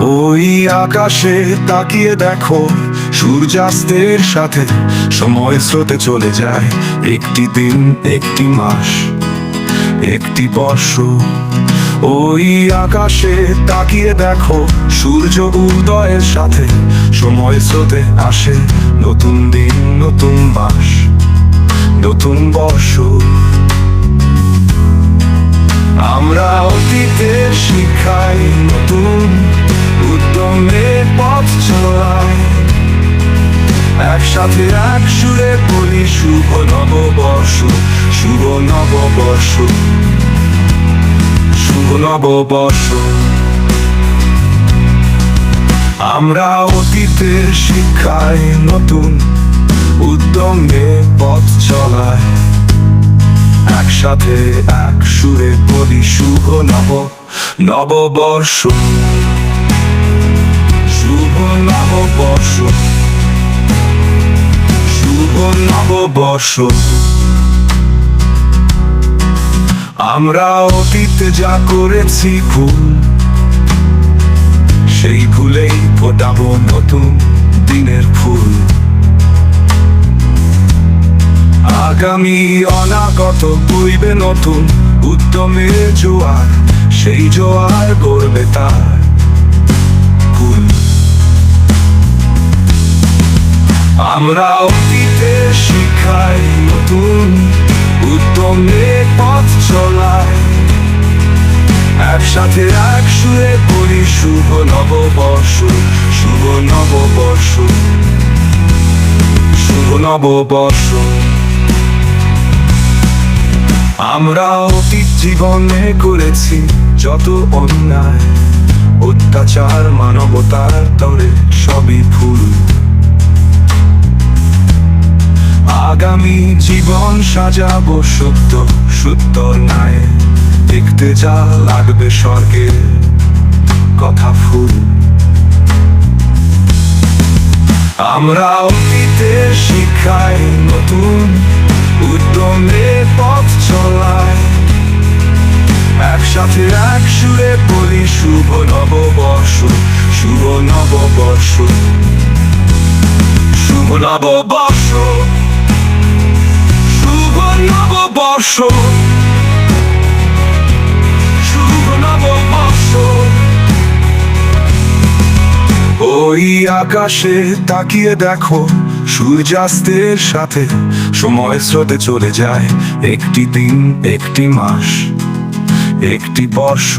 ওই আকাশে তাকিয়ে দেখো, সূর্যাস্তের সাথে সময় স্রোতে চলে যায়। একটি দিন, একটি মাস, একটি বর্ষ। ওই আকাশে তাকিয়ে দেখো, সূর্য উদয়ের সাথে সময় স্রোতে আসে। নতুন দিন, নতুন মাস, নতুন বর্ষ। আমরা অতীতের শিক্ষায় নতুন উদ্যমে পথ চলাই একসাথে এক সুরে বলি, শুভ নববর্ষ শুভ নববর্ষ শুভ নববর্ষ। আমরা অতীতের শিক্ষায় নতুন উদ্যমে পথ চলাই একসাথে এক সুরে বলি, শুভ নব, নববর্ষ। শুভ নববর্ষ। শুভ নববর্ষ। আমরা অতীতে যা করেছি ভুল, সেই ভুলেই ফোটাবো নতুন দিনের ফুল। আগামী অনাগত বইবে নতুন উদ্যমের জোয়ার, সেই জোয়ার গড়বে তার। আমরা অতীতে শিখাই নতুন উদ্যমে পথ চলাই। একসাথে এক সুরে পড়ি শুভ নববর্ষ শুভ নববর্ষ শুভ নববর্ষ। আমরা অতীত জীবনে করেছি যত অন্যায়, অত্যাচার, মানবতার আগামী জীবন সাজাবো সত্য সত্য নাই দেখতে যা লাগবে স্বর্গের কথা ফুল। আমরা অতীতে শিক্ষায় নতুন উদ্যমে পথ চলাই। একসাথে এক সুরে বলি শুভ নববর্ষ শুভ নববর্ষ। শুভ নববর্ষ। নববর্ষ শুভ নববর্ষ। ওই আকাশে তাকিয়ে দেখো, সূর্যাস্তের সাথে সময় স্রোতে চলে যায় একটি দিন, একটি মাস, একটি বর্ষ।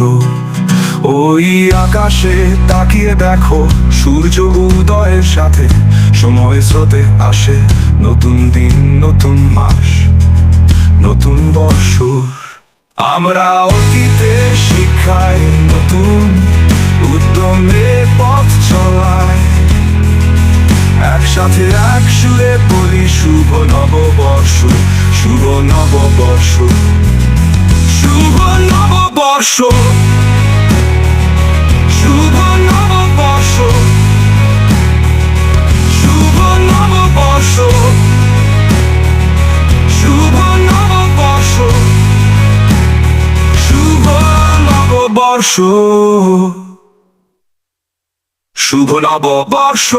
ওই আকাশে তাকিয়ে দেখো, সূর্য উদয়ের সাথে সময় স্রোতে আসে নতুন দিন, নতুন মাস। আমরা অতীতে শিক্ষায় নতুন উদ্যমে পথ চলাই। একসাথে এক সুরে বলি, শুভ নববর্ষ শুভ নববর্ষ শুভ নববর্ষ। নববর্ষ শুভ নববর্ষ।